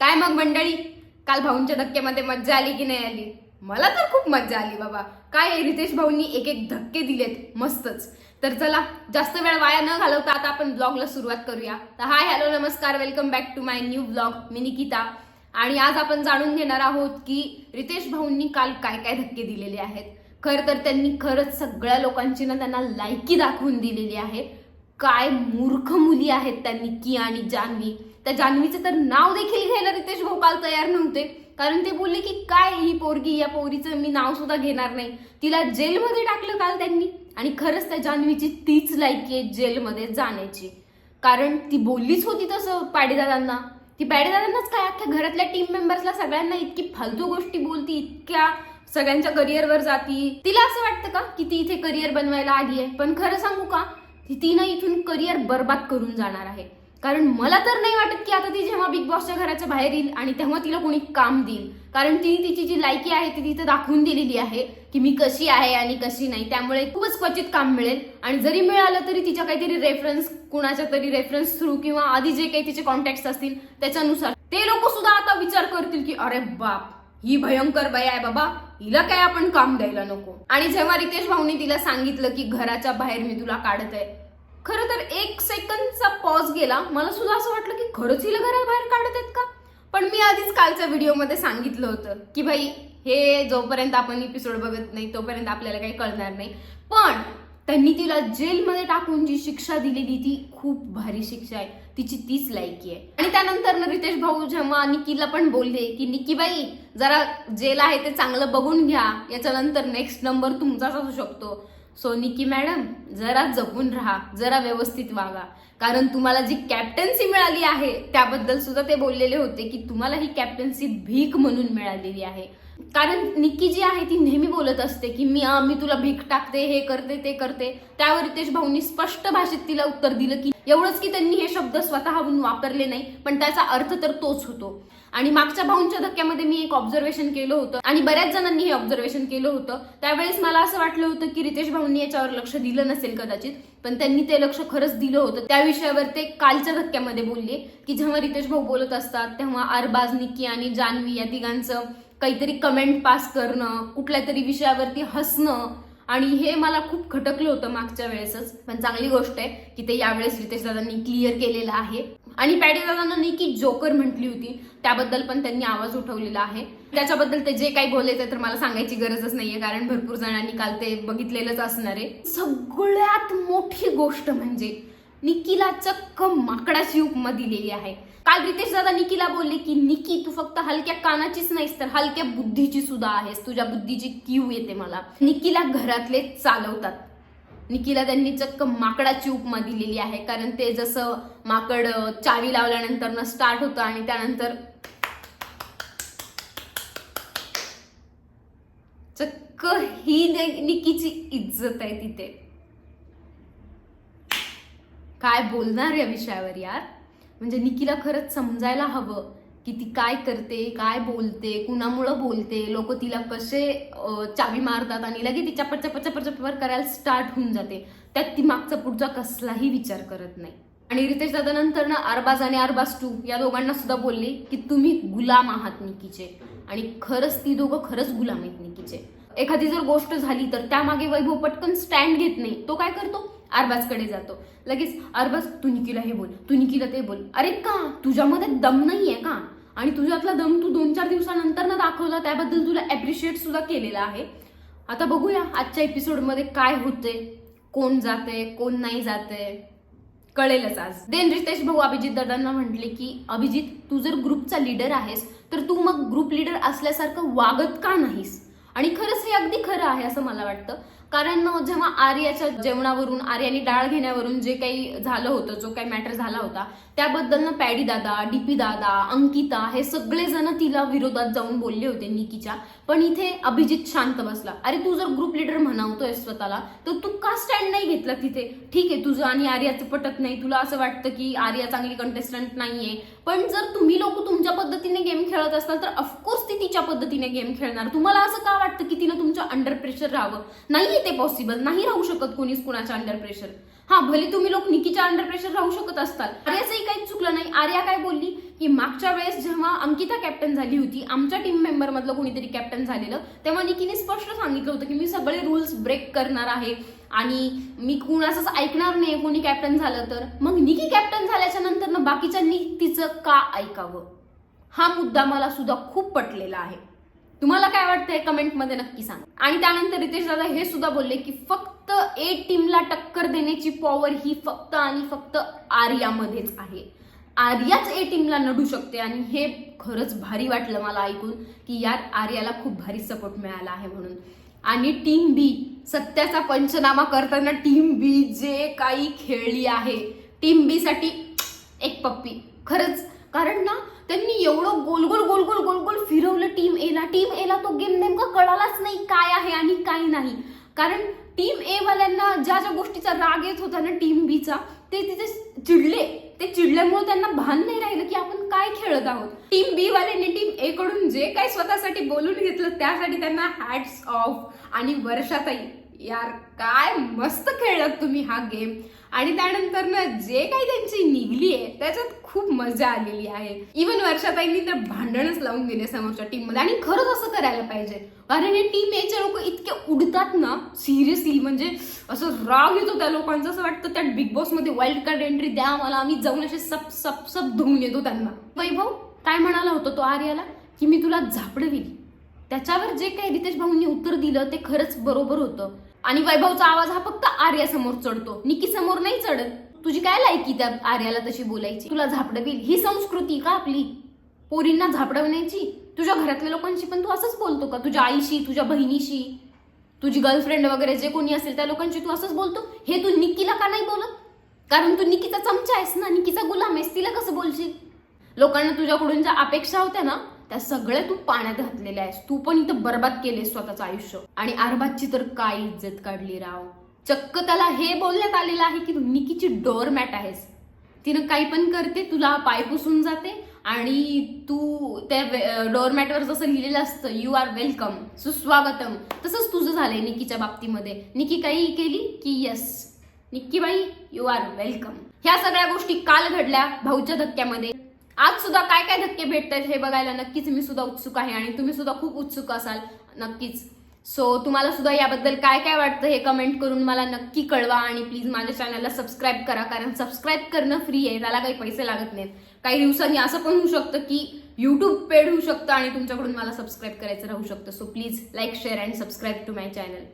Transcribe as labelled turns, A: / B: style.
A: काय मग मंडळी? काल भाऊंच्या धक्क्यामध्ये मज्जा आली की नाही आली? मला तर खूप मज्जा आली बाबा. काय रितेश भाऊंनी एक एक धक्के दिलेत? मस्तच. तर चला जास्त वेळ वाया न घालवता आता आपण ब्लॉगला सुरुवात करूया. तर हाय हॅलो नमस्कार welcome back to my new blog. मी निकिता. आणि आज आपण जाणून घेणार आहोत की रितेश भाऊंनी काल काय काय धक्के दिलेले आहेत? खरं तर त्यांनी खरंच सगळ्या लोकांची ना त्यांना लायकी दाखवून दिलेली आहे. काय मूर्ख मुली आहेत त्यांनी की आणि जान्हवी त्या जान्हवीचं तर नाव देखील घ्यायला रितेश भोकाल तयार नव्हते. कारण ते बोलले की काय ही पोरगी? या पोरीचं मी नाव सुद्धा घेणार नाही. तिला जेलमध्ये टाकलं काल त्यांनी. आणि खरंच त्या जान्हवीची तीच लायकी आहे जेलमध्ये जाण्याची. कारण ती बोललीच होती तसं पाडेदादांना. ती पाडेदादांनाच काय अख्ख्या घरातल्या टीम मेंबर्सला सगळ्यांना इतकी फालतू गोष्टी बोलती इतक्या सगळ्यांच्या करिअरवर जाती. तिला असं वाटतं का की ती इथे करिअर बनवायला आली आहे? पण खरं सांगू का ती तिनं इथून करिअर बर्बाद करून जाणार आहे. कारण मला तर नाही वाटत की आता ती जेव्हा बिग बॉसच्या घराच्या बाहेर येईल आणि तेव्हा तिला कोणी काम देईल. कारण तिने तिची जी लायकी आहे ती तिथं दाखवून दिलेली आहे की मी कशी आहे आणि कशी नाही. त्यामुळे खूपच क्वचित काम मिळेल. आणि जरी मिळालं तरी तिच्या काहीतरी रेफरन्स कुणाच्या तरी रेफरन्स थ्रू किंवा आधी जे काही तिचे कॉन्टॅक्ट असतील त्याच्यानुसार. ते लोक सुद्धा आता विचार करतील की अरे बाप ही भयंकर बाई आहे बाबा. हिला काय आपण काम द्यायला नको? आणि जेव्हा रितेश भाऊनी तिला सांगितलं की घराच्या बाहेर मी तुला काढत आहे खरं तर एक सेकंदचा पॉज गेला. मला सुद्धा असं वाटलं की खरंच हिला घराबाहेर काढत आहेत का? पण मी आधीच कालच्या व्हिडिओमध्ये सांगितलं होतं की भाई हे जोपर्यंत आपण एपिसोड बघत नाही तोपर्यंत आपल्याला काही कळणार नाही. पण त्यांनी तिला जेलमध्ये टाकून जी शिक्षा दिलेली ती खूप भारी शिक्षा आहे. तिची तीच लायकी आहे. आणि त्यानंतर ना रितेश भाऊ जेव्हा निकीला पण बोलले की निकी बाई जरा जेल आहे ते चांगलं बघून घ्या. याच्यानंतर नेक्स्ट नंबर तुमचाच असू शकतो. सो निकी मॅडम जरा जपून राहा जरा व्यवस्थित वागा. कारण तुम्हाला जी कॅप्टन्सी मिळाली आहे त्याबद्दल सुद्धा ते बोललेले होते की तुम्हाला ही कॅप्टन्सी भीक म्हणून मिळालेली आहे. कारण निक्की जी आहे ती नेहमी बोलत असते की मी मी तुला भीक टाकते हे करते ते करते. त्यावर रितेश भाऊंनी स्पष्ट भाषेत तिला उत्तर दिलं की एवढंच की त्यांनी हे शब्द स्वतःहून वापरले नाही पण त्याचा अर्थ तर तोच होतो. आणि मागच्या भाऊंच्या धक्क्यामध्ये मी एक ऑब्झर्वेशन केलं होतं आणि बऱ्याच जणांनी हे ऑब्झर्वेशन केलं होतं. त्यावेळेस मला असं वाटलं होतं की रितेश भाऊंनी याच्यावर लक्ष दिलं नसेल कदाचित पण त्यांनी ते लक्ष खरंच दिलं होतं. त्या विषयावर ते कालच्या धक्क्यामध्ये बोलले की जेव्हा रितेश भाऊ बोलत असतात तेव्हा अरबाज निक्की आणि जान्हवी या तिघांचं काहीतरी कमेंट पास करणं कुठल्या तरी विषयावरती हसणं. आणि हे मला खूप खटकलं होतं मागच्या वेळेसच. पण चांगली गोष्ट आहे की ते यावेळेस रितेश दादांनी क्लिअर केलेलं आहे. आणि पॅडी दादांना की जोकर म्हटली होती. त्याबद्दल पण त्यांनी आवाज उठवलेला आहे. त्याच्याबद्दल ते जे काही बोलायचं तर मला सांगायची गरजच नाहीये कारण भरपूर जणांनी काल ते बघितलेलंच असणार आहे. सगळ्यात मोठी गोष्ट म्हणजे निकीला चक्क माकडाची उपमा दिलेली आहे. काल रितेश दादा निकीला बोलले की निकी तू फक्त हलक्या कानाचीच नाहीस तर हलक्या बुद्धीची सुद्धा आहेस. तुझ्या बुद्धीची क्यू येते मला. निकीला घरातले चालवतात. निकीला त्यांनी चक्क माकडाची उपमा दिलेली आहे. कारण ते जसं माकड चावी लावल्यानंतर न स्टार्ट होतं आणि त्यानंतर चक्क ही निकीची इज्जत आहे तिथे. काय बोलणार या विषयावर यार? म्हणजे निकीला खरंच समजायला हवं की ती काय करते काय बोलते कुणामुळं बोलते. लोक तिला कसे चावी मारतात आणि लगेच तिच्या चपट चपट चपट चपट करायला स्टार्ट होऊन जाते. त्यात ती मागचा पुढचा कसलाही विचार करत नाही. आणि रितेश दादा नंतर ना अरबाज आणि अरबाज टू या दोघांना सुद्धा बोलले की तुम्ही गुलाम आहात निकीचे. आणि खरंच ती दोघं खरंच गुलाम आहेत निकीचे. एखादी जर गोष्ट झाली तर त्यामागे वैभव पटकन स्टँड घेत नाही. तो काय करतो? अरबाजकडे जातो. लगेच अरबाज तू निकीला हे बोल तू निकीला ते बोल. अरे का? तुझ्यामध्ये दम नाहीये का? आणि तुझ्यातला दम तू दोन चार दिवसानंतर ना दाखवला त्याबद्दल तुला अप्रिशिएट सुद्धा केलेला आहे. आता बघूया आजच्या एपिसोडमध्ये काय होते कोण जाते कोण नाही जाते कळेलच आज. देन रितेश भाऊ अभिजित दादांना म्हटले की अभिजित तू जर ग्रुपचा लीडर आहेस तर तू मग ग्रुप लीडर असल्यासारखं वागत का नाहीस? आणि खरंच हे अगदी खरं आहे असं मला वाटतं. कारण जेव्हा आर्याच्या जेवणावरून आर्याने डाळ घेण्यावरून जे काही झालं होतं जो काही मॅटर झाला होता त्याबद्दल ना पॅडी दादा डीपी दादा अंकिता हे सगळे जण तिला विरोधात जाऊन बोलले होते निकीच्या. पण इथे अभिजित शांत बसला. अरे तू जर ग्रुप लीडर म्हणावतोय स्वतःला तर तू का स्टँड नाही घेतला तिथे? ठीक आहे तुझं आणि आर्याचं पटत नाही. तुला असं वाटतं की आर्या चांगली कंटेस्टंट नाहीये. पण जर तुम्ही लोक तुमच्या पद्धतीने गेम खेळत असाल तर ऑफकोर्स ती तिच्या पद्धतीने गेम खेळणार. तुम्हाला असं का वाटतं की तिनं तुमच्या अंडर प्रेशर राहावं? नाहीये ते पॉसिबल नाही राहू शकत कोणीच कुणाच्या अंडर प्रेशर हा भले तुम्ही लोक निकीच्या अंडर प्रेशर राहू शकत असताल आर्याचंही काहीच चुकलं नाही. आर्या काय बोलली? की मागच्या वेळेस जेव्हा अंकिता कॅप्टन झाली होती आमच्या टीम मेंबर मधलं कोणीतरी कॅप्टन झालेलं तेव्हा निकीने स्पष्ट सांगितलं होतं की मी सगळे रूल्स ब्रेक करणार आहे आणि मी कुणाचंच ऐकणार नाही कोणी कॅप्टन झालं तर. मग निकी कॅप्टन झाल्याच्यानंतर ना बाकीच्यांनी तिचं का ऐकावं? हा मुद्दा मला सुद्धा खूप पटलेला आहे. तुम्हाला काय वाटतंय? कमेंटमध्ये नक्की सांगा. आणि त्यानंतर रितेश दादा हे सुद्धा बोलले की फक्त ए टीमला टक्कर देण्याची पॉवर ही फक्त आणि फक्त आर्यामध्येच आहे. आर्याच ए टीमला नडू शकते आणि हे खरंच भारी वाटलं मला ऐकून की यात आर्याला खूप भारी सपोर्ट मिळाला आहे म्हणून. आणि टीम बी सत्याचा पंचनामा करताना टीम बी जे काही खेळली आहे टीम बी साठी एक पप्पी. खरंच कारण ना त्यांनी एवढं गोल गोल गोल गोल गोल गोल फिरवलं टीम एला टीम एला तो गेम नेमका कळालाच नाही काय आहे आणि काय नाही. कारण टीम ए वाल्यांना ज्या ज्या गोष्टीचा राग येत होता ना टीम बीचा ते तिथे चिडले. ते चिडल्यामुळे त्यांना भान नाही राहिलं की आपण काय खेळत आहोत. टीम बी वाल्यांनी टीम ए कडून जे काही स्वतःसाठी बोलून घेतलं त्यासाठी त्यांना हॅट्स ऑफ आणि वर्षाताई यार काय मस्त खेळलात तुम्ही हा गेम आणि त्यानंतर ना जे काही त्यांची निघली आहे त्याच्यात खूप मजा आलेली आहे. इवन वर्षाताईंनी तर भांडणच लावून दिले समोरच्या टीममध्ये आणि खरंच असं करायला पाहिजे. कारण हे टीम याचे लोक इतके उडतात ना सिरियसली म्हणजे असं राग येतो त्या लोकांचं. असं वाटतं त्या बिग बॉसमध्ये वाईल्ड कार्ड एंट्री द्या मला. आम्ही जाऊन असे सप सप सप धुवून येतो त्यांना. वैभव काय म्हणाला होता तो आर्याला? की मी तुला झापडविली त्याच्यावर जे काही रितेश भाऊंनी उत्तर दिलं ते खरंच बरोबर होतं. आणि वैभवचा आवाज हा फक्त आर्या समोर चढतो. निकी समोर नाही चढत. तुझी काय लायकी त्या आर्याला तशी बोलायची? तुला झापडवील. ही संस्कृती का आपली? पोरींना झापडवण्याची? तुझ्या घरातल्या लोकांशी पण तू असंच बोलतो का? तुझ्या आईशी तुझ्या बहिणीशी? तुझी गर्लफ्रेंड वगैरे जे कोणी असेल त्या लोकांशी तू असंच बोलतो? हे तू निकीला का नाही बोलत? कारण तू निकीचा चमचा आहेस ना? निकीचा गुलाम आहेस. तिला कसं बोलशील? लोकांना तुझ्याकडून ज्या अपेक्षा होत्या ना त्या सगळ्या तू पाण्यात घातलेल्या आहेस. तू पण इथं बर्बाद केलेस स्वतःचं आयुष्य. आणि अरबाजची तर काय इज्जत काढली राव? चक्क त्याला हे बोलण्यात आलेलं आहे की तू निकीची डोअरमॅट आहेस. तिनं काही पण करते तुला पाय पुसून जाते आणि तू त्या डोअरमॅटवर जसं लिहिलेलं असतं यू आर वेलकम सुस्वागतम. तसंच तुझं झालंय निकीच्या बाबतीमध्ये. निकी काही केली की यस निक्कीबाई यू आर वेलकम ह्या सगळ्या गोष्टी काल घडल्या भाऊच्या धक्क्यामध्ये. आज सुद्धा काय काय धक्के भेटत आहेत हे बघायला नक्कीच मी सुद्धा उत्सुक आहे आणि तुम्ही सुद्धा खूप उत्सुक असाल नक्कीच. सो तुम्हाला सुद्धा याबद्दल काय काय वाटतं हे कमेंट करून मला नक्की कळवा आणि प्लीज माझ्या चॅनलला सबस्क्राईब करा कारण सबस्क्राईब करणं फ्री आहे त्याला काही पैसे लागत नाहीत. काही दिवसांनी असं पण होऊ शकतं की यूट्यूब पेड होऊ शकतं आणि तुमच्याकडून मला सबस्क्राईब करायचं राहू शकतं. So please like share and subscribe to my channel